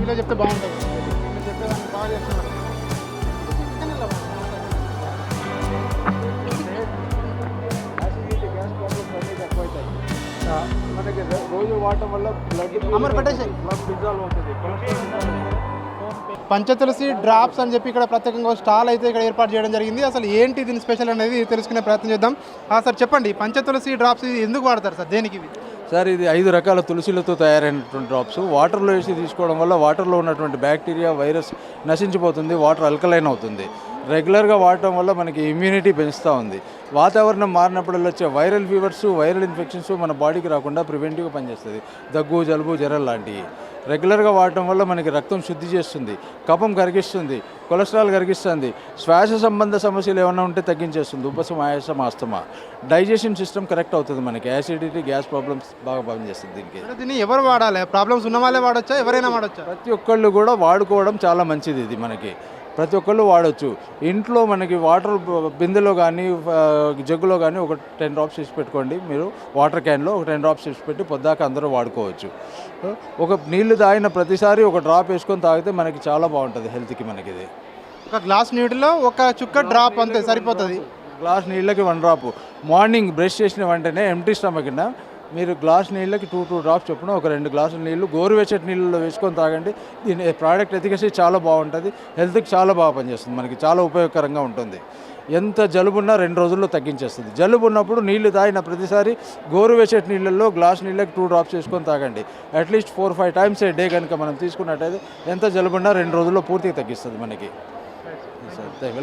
ఇంకా చెప్తే బాగుంటుంది. చెప్పేదాన్ని బాగా చేస్తున్నారు. మనకి రోజు వాడటం వల్ల బ్లడ్ అమర్ పెట్టేసేయ్. బ్లడ్ డిజాల్వ్ అవుతుంది. కొలెస్ట్రాల్ పంచతులసి డ్రాప్స్ అని చెప్పి ఇక్కడ ప్రత్యేకంగా స్టాల్ అయితే ఇక్కడ ఏర్పాటు చేయడం జరిగింది. అసలు ఏంటి దీని స్పెషల్ అనేది తెలుసుకునే ప్రయత్నం చేద్దాం. సార్ చెప్పండి పంచతులసి డ్రాప్స్ ఇది ఎందుకు వాడతారు సార్? దేనికి ఇది సార్ ఇది ఐదు రకాల తులసిలతో తయారైనటువంటి డ్రాప్స్. వాటర్లో వేసి తీసుకోవడం వల్ల వాటర్లో ఉన్నటువంటి బ్యాక్టీరియా వైరస్ నశించిపోతుంది వాటర్ అల్కలైన్ అవుతుంది. రెగ్యులర్గా వాడటం వల్ల మనకి ఇమ్యూనిటీ పెంచుతూ ఉంది. వాతావరణం మారినప్పుడల్లా వచ్చే వైరల్ ఫీవర్స్ వైరల్ ఇన్ఫెక్షన్స్ మన బాడీకి రాకుండా ప్రివెంటివ్గా పనిచేస్తుంది దగ్గు జలుబు జ్వరం లాంటివి. రెగ్యులర్గా వాడటం వల్ల మనకి రక్తం శుద్ధి చేస్తుంది కఫం కరిగిస్తుంది కొలెస్ట్రాల్ కరిగిస్తుంది శ్వాస సంబంధ సమస్యలు ఏమైనా ఉంటే తగ్గించేస్తుంది ఉపశమ ఆయాసం ఆస్తమా. డైజెషన్ సిస్టమ్ కరెక్ట్ అవుతుంది మనకి. యాసిడిటీ గ్యాస్ ప్రాబ్లమ్స్ బాగా పనిచేస్తుంది దీనికి. దీన్ని ఎవరు వాడాలి? ప్రాబ్లమ్స్ ఉన్న వాళ్ళే వాడచ్చా? ఎవరైనా వాడచ్చా? ప్రతి ఒక్కళ్ళు కూడా వాడుకోవడం చాలా మంచిది ఇది మనకి. ప్రతి ఒక్కళ్ళు వాడచ్చు. ఇంట్లో మనకి వాటర్ బిందెలో కానీ జగ్గులో కానీ ఒక టెన్ డ్రాప్స్ వేసి పెట్టుకోండి. మీరు వాటర్ క్యాన్లో ఒక టెన్ డ్రాప్స్ వేసి పెట్టి పొద్దాక అందరూ వాడుకోవచ్చు. ఒక నీళ్ళు తాగిన ప్రతిసారి ఒక డ్రాప్ వేసుకొని తాగితే మనకి చాలా బాగుంటుంది హెల్త్కి మనకి ఇది ఒక గ్లాస్ నీటిలో ఒక చుక్క డ్రాప్ అంతే సరిపోతుంది. గ్లాస్ నీళ్ళకి వన్ డ్రాప్. మార్నింగ్ బ్రష్ చేసిన వెంటనే ఎంటీ స్టమక్ మీరు గ్లాస్ నీళ్ళకి టూ టూ డ్రాప్స్ చొప్పున ఒక రెండు గ్లాసుల నీళ్ళు గోరువెచ్చటి నీళ్ళలో వేసుకొని తాగండి. దీని ప్రోడక్ట్ ఎతికసి చాలా బాగుంటుంది. హెల్త్కి చాలా బాగా పనిచేస్తుంది. మనకి చాలా ఉపయోగకరంగా ఉంటుంది. ఎంత జలుబున్నా రెండు రోజుల్లో తగ్గించేస్తుంది. జలుబు ఉన్నప్పుడు నీళ్ళు తాగిన ప్రతిసారి గోరువెచ్చటి నీళ్ళల్లో గ్లాస్ నీళ్ళకి టూ డ్రాప్స్ వేసుకొని తాగండి. At least four five times a day కనుక మనం తీసుకున్నట్టయితే ఎంత జలుబున్నా రెండు రోజుల్లో పూర్తిగా తగ్గిస్తుంది మనకి. Sir welcome